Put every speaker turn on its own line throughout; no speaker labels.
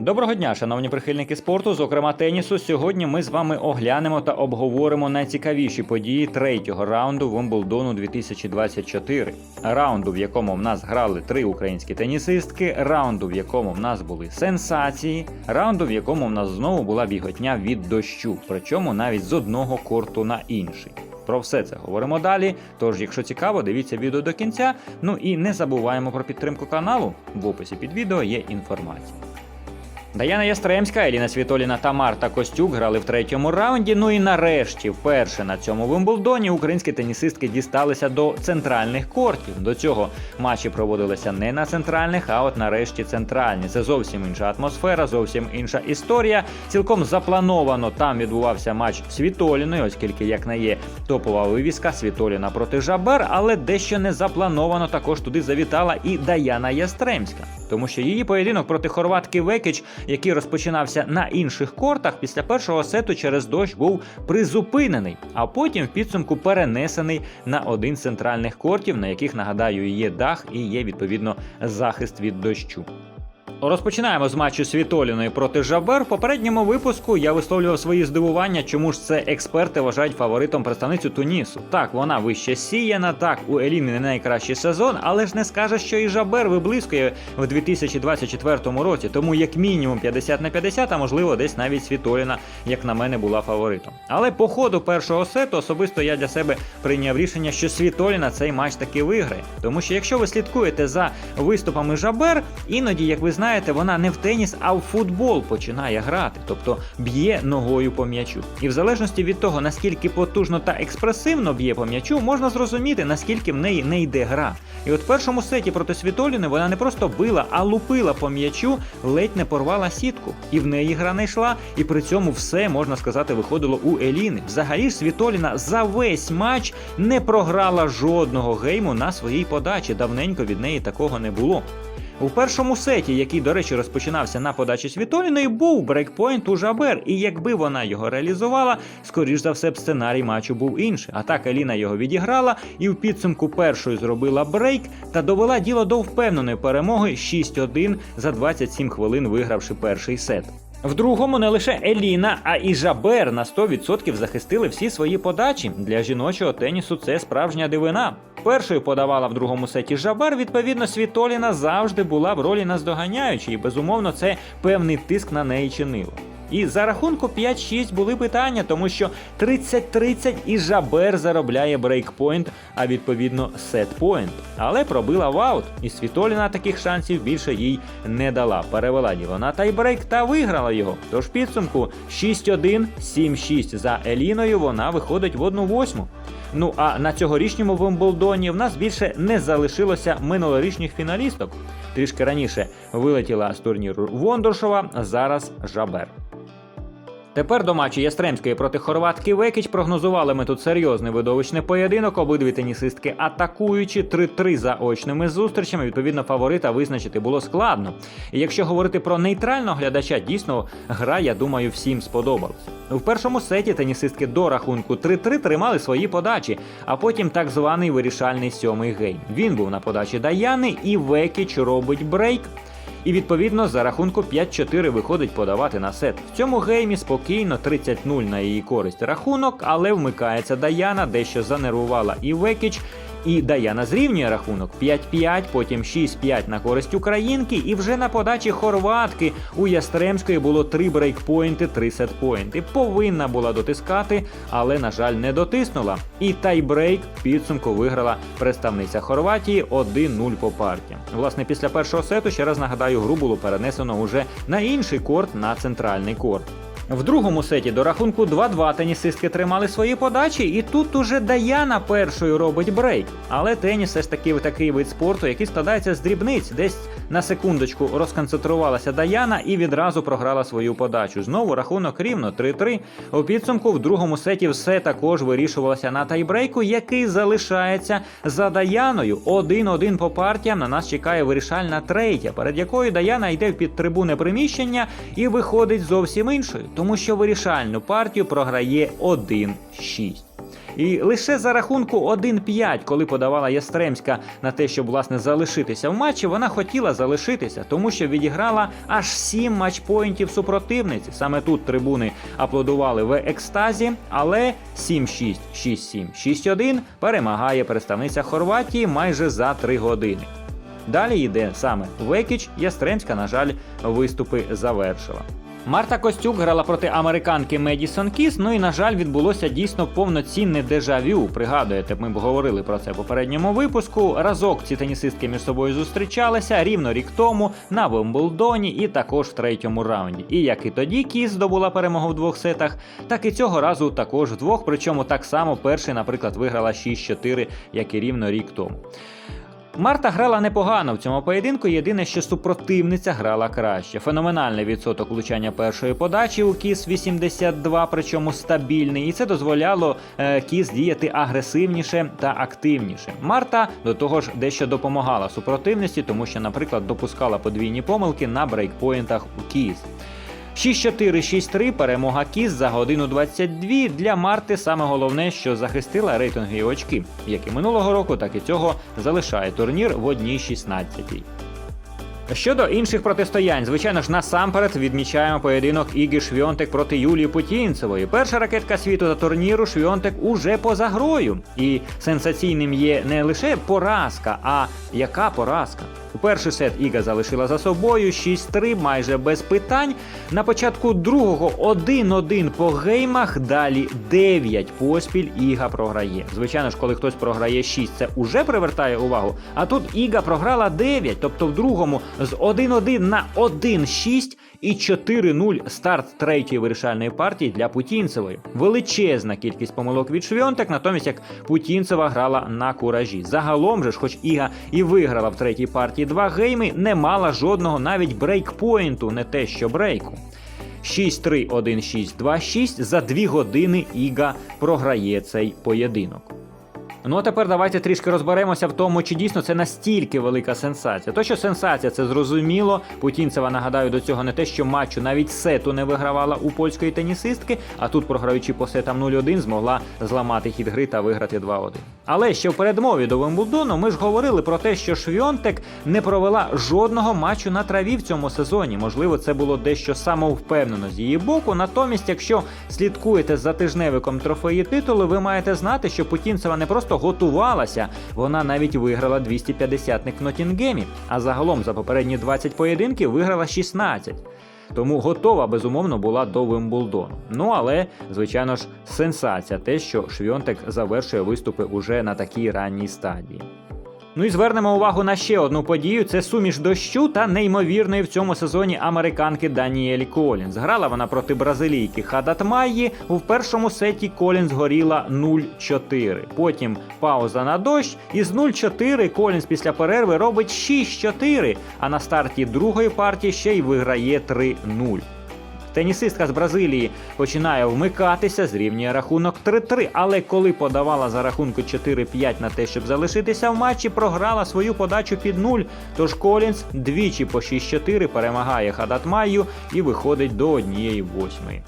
Доброго дня, шановні прихильники спорту, зокрема тенісу. Сьогодні ми з вами оглянемо та обговоримо найцікавіші події третього раунду Вимблдону 2024. Раунду, в якому в нас грали три українські тенісистки, раунду, в якому в нас були сенсації, раунду, в якому в нас знову була біготня від дощу, причому навіть з одного корту на інший. Про все це говоримо далі. Тож, якщо цікаво, дивіться відео до кінця. Ну і не забуваємо про підтримку каналу. В описі під відео є інформація. Даяна Ястремська, Еліна Світоліна та Марта Костюк грали в третьому раунді. Ну і нарешті, вперше на цьому Вимблдоні українські тенісистки дісталися до центральних кортів. До цього матчі проводилися не на центральних, а от нарешті центральні. Це зовсім інша атмосфера, зовсім інша історія. Цілком заплановано там відбувався матч Світоліної, оскільки як не є топова вивіска Світоліна проти Жабер, але дещо не заплановано також туди завітала і Даяна Ястремська, тому що її поєдинок проти хорватки Векіч який розпочинався на інших кортах, після першого сету через дощ був призупинений, а потім в підсумку перенесений на один з центральних кортів, на яких нагадаю є дах і є відповідно захист від дощу. Розпочинаємо з матчу Світоліної проти Жабер. В попередньому випуску я висловлював свої здивування, чому ж це експерти вважають фаворитом представницю Тунісу. Так, вона вище сіяна, так, у Еліни не найкращий сезон, але ж не скаже, що і Жабер виблискує в 2024 році. Тому як мінімум 50 на 50, а можливо десь навіть Світоліна, як на мене, була фаворитом. Але по ходу першого сету особисто я для себе прийняв рішення, що Світоліна цей матч таки виграє. Тому що якщо ви слідкуєте за виступами Жабер, іноді, як ви знаєте, вона не в теніс, а в футбол починає грати, тобто б'є ногою по м'ячу. І в залежності від того, наскільки потужно та експресивно б'є по м'ячу, можна зрозуміти, наскільки в неї не йде гра. І от в першому сеті проти Світоліни вона не просто била, а лупила по м'ячу, ледь не порвала сітку. І в неї гра не йшла, і при цьому все можна сказати виходило у Еліни. Взагалі ж Світоліна за весь матч не програла жодного гейму на своїй подачі. Давненько від неї такого не було. У першому сеті, який, до речі, розпочинався на подачі Світоліної, був брейкпойнт у Жабер, і якби вона його реалізувала, скоріш за все б сценарій матчу був інший. А так Еліна його відіграла і в підсумку першою зробила брейк та довела діло до впевненої перемоги 6-1 за 27 хвилин, вигравши перший сет. В другому не лише Еліна, а і Жабер на 100% захистили всі свої подачі. Для жіночого тенісу це справжня дивина. Першою подавала в другому сеті Жабер, відповідно, Світоліна завжди була в ролі наздоганяючої, і безумовно, це певний тиск на неї чинило. І за рахунку 5-6 були питання, тому що 30-30 і Жабер заробляє брейкпойнт, а відповідно сетпойнт. Але пробила в аут, і Світоліна таких шансів більше їй не дала. Перевела діло на тайбрейк та виграла його. Тож підсумку 6-1, 7-6 за Еліною вона виходить в 1-8. Ну а на цьогорічньому Вимблдоні в нас більше не залишилося минулорічних фіналісток. Трішки раніше вилетіла з турніру Вондоршова, зараз Жабер. Тепер до матчу Ястремської проти хорватки Векіч прогнозували ми тут серйозний видовищний поєдинок. Обидві тенісистки атакуючи 3-3 за очними зустрічами. Відповідно, фаворита визначити було складно. І якщо говорити про нейтрального глядача, дійсно гра, я думаю, всім сподобалась. У першому сеті тенісистки до рахунку 3-3 тримали свої подачі, а потім так званий вирішальний сьомий гейм. Він був на подачі Даяни, і Векіч робить брейк. І відповідно за рахунку 5-4 виходить подавати на сет. В цьому геймі спокійно 30-0 на її користь рахунок, але вмикається Даяна, дещо занервувала і Векіч. І Даяна зрівнює рахунок 5-5, потім 6-5 на користь українки, і вже на подачі хорватки у Ястремської було 3 брейкпойнти, 3 сетпойнти. Повинна була дотискати, але, на жаль, не дотиснула. І тайбрейк підсумку виграла представниця Хорватії 1-0 по партіям. Власне, після першого сету, ще раз нагадаю, гру було перенесено уже на інший корт, на центральний корт. В другому сеті до рахунку 2-2 тенісистки тримали свої подачі, і тут уже Даяна першою робить брейк. Але теніс все ж таки такий вид спорту, який складається з дрібниць. Десь на секундочку розконцентрувалася Даяна і відразу програла свою подачу. Знову рахунок рівно 3-3. У підсумку в другому сеті все також вирішувалося на тайбрейку, який залишається за Даяною. 1-1 по партіям. На нас чекає вирішальна третя, перед якою Даяна йде в підтрибуне приміщення і виходить зовсім іншою, тому що вирішальну партію програє 1-6. І лише за рахунку 1-5, коли подавала Ястремська на те, щоб власне залишитися в матчі, вона хотіла залишитися, тому що відіграла аж 7 матчпоінтів супротивниці. Саме тут трибуни аплодували в екстазі, але 7-6, 6-7, 6-1 перемагає представниця Хорватії майже за 3 години. Далі йде саме Векіч, Ястремська, на жаль, виступи завершила. Марта Костюк грала проти американки Медісон Кіс. Ну і на жаль, відбулося дійсно повноцінне дежавю. Пригадуєте, ми б говорили про це в попередньому випуску. Разок ці тенісистки між собою зустрічалися рівно рік тому на Вимблдоні і також в третьому раунді. І як і тоді Кіс здобула перемогу в двох сетах, так і цього разу також в двох. Причому так само перший, наприклад, виграла 6-4, як і рівно рік тому. Марта грала непогано в цьому поєдинку. Єдине, що супротивниця грала краще. Феноменальний відсоток влучання першої подачі у Кіс 82, причому стабільний, і це дозволяло е, Кіс діяти агресивніше та активніше. Марта до того ж дещо допомагала супротивниці, тому що, наприклад, допускала подвійні помилки на брейкпоінтах у Кіс. 6-4, 6-3 перемога Кіс за годину 22. Для Марти саме головне, що захистила рейтингові очки, як і минулого року, так і цього залишає турнір в одній 16 Щодо інших протистоянь, звичайно ж, насамперед відмічаємо поєдинок Іги Швьонтек проти Юлії Путінцевої. Перша ракетка світу та турніру Швьонтек уже поза грою. І сенсаційним є не лише поразка, а яка поразка. У перший сет Іга залишила за собою 6-3 майже без питань. На початку другого 1-1 по геймах, далі 9 поспіль Іга програє. Звичайно ж, коли хтось програє 6, це уже привертає увагу. А тут Іга програла 9, тобто в другому з 1-1 на 1-6 і 4-0 старт третьої вирішальної партії для Путінцевої. Величезна кількість помилок від Швьонтек, натомість як Путінцева грала на куражі. Загалом же ж, хоч Іга і виграла в третій партії два гейми, не мала жодного навіть брейкпоінту, не те що брейку. 6-3, 1-6, 2-6 за 2 години Іга програє цей поєдинок. Ну а тепер давайте трішки розберемося в тому, чи дійсно це настільки велика сенсація. То, що сенсація, це зрозуміло. Путінцева, нагадаю, до цього не те, що матчу навіть сету не вигравала у польської тенісистки, а тут, програючи по сетам 0-1, змогла зламати хід гри та виграти 2-1. Але ще в передмові до Вимблдону ми ж говорили про те, що Швьонтек не провела жодного матчу на траві в цьому сезоні. Можливо, це було дещо самовпевнено з її боку. Натомість, якщо слідкуєте за тижневиком трофеї титулу, ви маєте знати, що Путінцева не просто готувалася, вона навіть виграла 250-ник в Нотінгемі, а загалом за попередні 20 поєдинків виграла 16. Тому готова безумовно була до Вимблдону. Ну але, звичайно ж, сенсація те, що Швьонтек завершує виступи уже на такій ранній стадії. Ну і звернемо увагу на ще одну подію: це суміш дощу та неймовірної в цьому сезоні американки Даніелі Колінз. Грала вона проти бразилійки Хадатмаї. У першому сеті Колінз горіла 0-4. Потім пауза на дощ. І з 0-4 Колінз після перерви робить 6-4. А на старті другої партії ще й виграє 3-0. Тенісистка з Бразилії починає вмикатися, зрівнює рахунок 3-3, але коли подавала за рахунку 4-5 на те, щоб залишитися в матчі, програла свою подачу під нуль. Тож Колінс двічі по 6-4 перемагає Хадатмаю і виходить до однієї восьмої.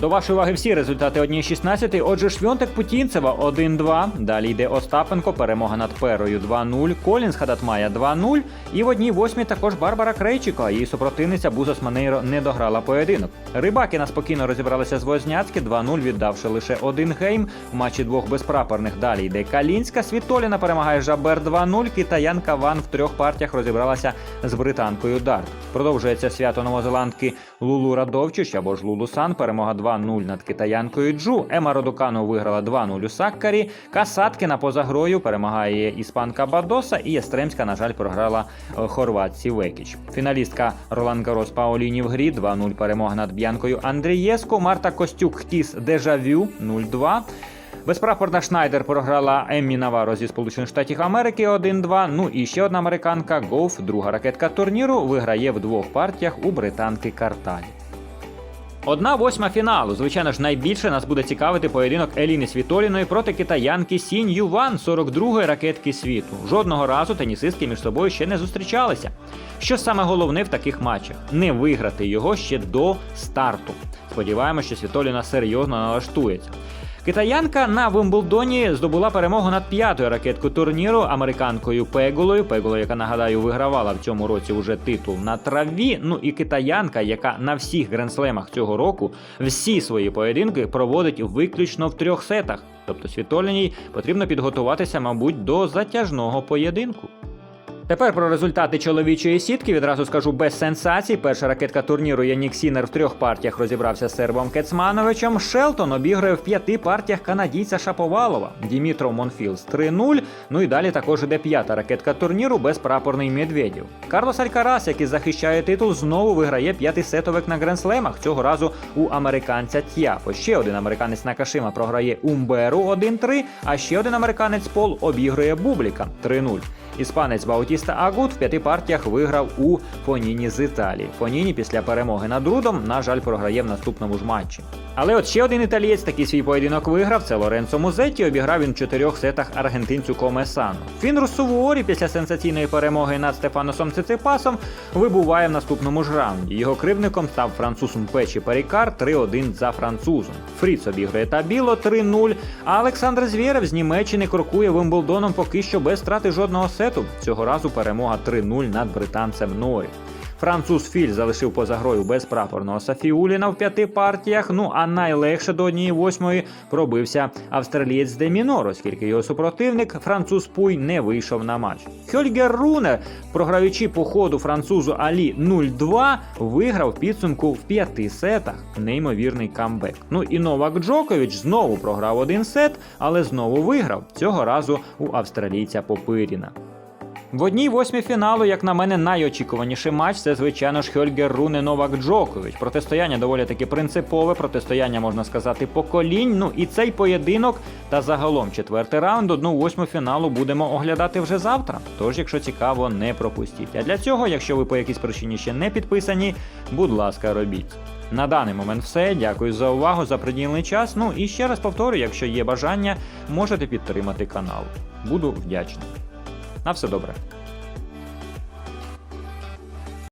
До вашої уваги всі результати 1-16. Отже, Швьонтек Путінцева 1-2. Далі йде Остапенко, перемога над Перою 2-0. Колінс Хадатмая 2-0. І в одній восьмій також Барбара Крейчика. Її супротивниця Бузос Манейро не дограла поєдинок. Рибакіна спокійно розібралася з Возняцьки 2-0, віддавши лише один гейм. В матчі двох безпрапорних далі йде Калінська. Світоліна перемагає Жабер 2-0. Китаянка Ван в трьох партіях розібралася з британкою Дарт. Продовжується свято новозеландки Лулу Радовчич або ж Лулу Сан. Перемога 2-0 над китаянкою Джу. Ема Родокану виграла 2-0 у Саккарі. Касаткіна поза грою перемагає іспанка Бадоса. І Ястремська, на жаль, програла е, хорватці Векіч. Фіналістка Ролан Гарос Паоліні в грі 2-0 перемога над Б'янкою Андрієско. Марта Костюк Хтіс Дежавю 0-2. Безпрапорна Шнайдер програла Еммі Наваро зі Сполучених Штатів Америки 1-2. Ну і ще одна американка Гоуф, друга ракетка турніру, виграє в двох партіях у британки Карталі. Одна восьма фіналу. Звичайно ж, найбільше нас буде цікавити поєдинок Еліни Світоліної проти китаянки Сінь Юван, 42-ї ракетки світу. Жодного разу тенісистки між собою ще не зустрічалися. Що саме головне в таких матчах не виграти його ще до старту. Сподіваємося, що Світоліна серйозно налаштується. Китаянка на Вимблдоні здобула перемогу над п'ятою ракеткою турніру американкою Пегулою. Пегулою, яка нагадаю, вигравала в цьому році уже титул на траві. Ну і китаянка, яка на всіх гренслемах цього року всі свої поєдинки проводить виключно в трьох сетах. Тобто Світоліній потрібно підготуватися, мабуть, до затяжного поєдинку. Тепер про результати чоловічої сітки відразу скажу без сенсацій. Перша ракетка турніру Янік Сінер в трьох партіях розібрався з сербом Кецмановичем. Шелтон обіграє в п'яти партіях канадійця Шаповалова. Дімітров Монфілс 3-0. Ну і далі також іде п'ята ракетка турніру безпрапорний Медведєв. Карлос Алькарас, який захищає титул, знову виграє п'ятий сетовик на гренслемах. Цього разу у американця Т'яфо. Ще один американець Накашима програє Умберу 1-3, а ще один американець Пол обігрує Бубліка 3-0. Іспанець Баутіста Агут в п'яти партіях виграв у Фоніні з Італії. Фоніні після перемоги над Рудом, на жаль, програє в наступному ж матчі. Але от ще один італієць такий свій поєдинок виграв. Це Лоренцо Музетті. Обіграв він в чотирьох сетах аргентинцю Комесану. Фін Руссувуорі після сенсаційної перемоги над Стефаносом Циципасом вибуває в наступному ж раунді. Його кривником став француз Мпечі Парікар 3-1 за французом. Фріц обіграє Табіло 3-0. А Олександр Звєрев з Німеччини крокує Вимблдоном поки що без страти жодного сету. Цього разу перемога 3-0 над британцем Норі. Француз Філь залишив поза грою безпрапорного Сафіуліна в п'яти партіях. Ну а найлегше до однієї восьмої пробився австралієць Демінор, оскільки його супротивник француз Пуй не вийшов на матч. Хьольгер Руне, програючи по ходу французу Алі 0-2, виграв підсумку в п'яти сетах. Неймовірний камбек. Ну і Новак Джокович знову програв один сет, але знову виграв цього разу у австралійця Попиріна. В одній восьмій фіналу, як на мене, найочікуваніший матч це, звичайно ж, Хьольгер Руне Новак Джокович. Протистояння доволі таки принципове, протистояння, можна сказати, поколінь. Ну і цей поєдинок та загалом четвертий раунд, одну восьму фіналу будемо оглядати вже завтра. Тож, якщо цікаво, не пропустіть. А для цього, якщо ви по якійсь причині ще не підписані, будь ласка, робіть. На даний момент все. Дякую за увагу, за приділений час. Ну і ще раз повторю, якщо є бажання, можете підтримати канал. Буду вдячний. На все добре.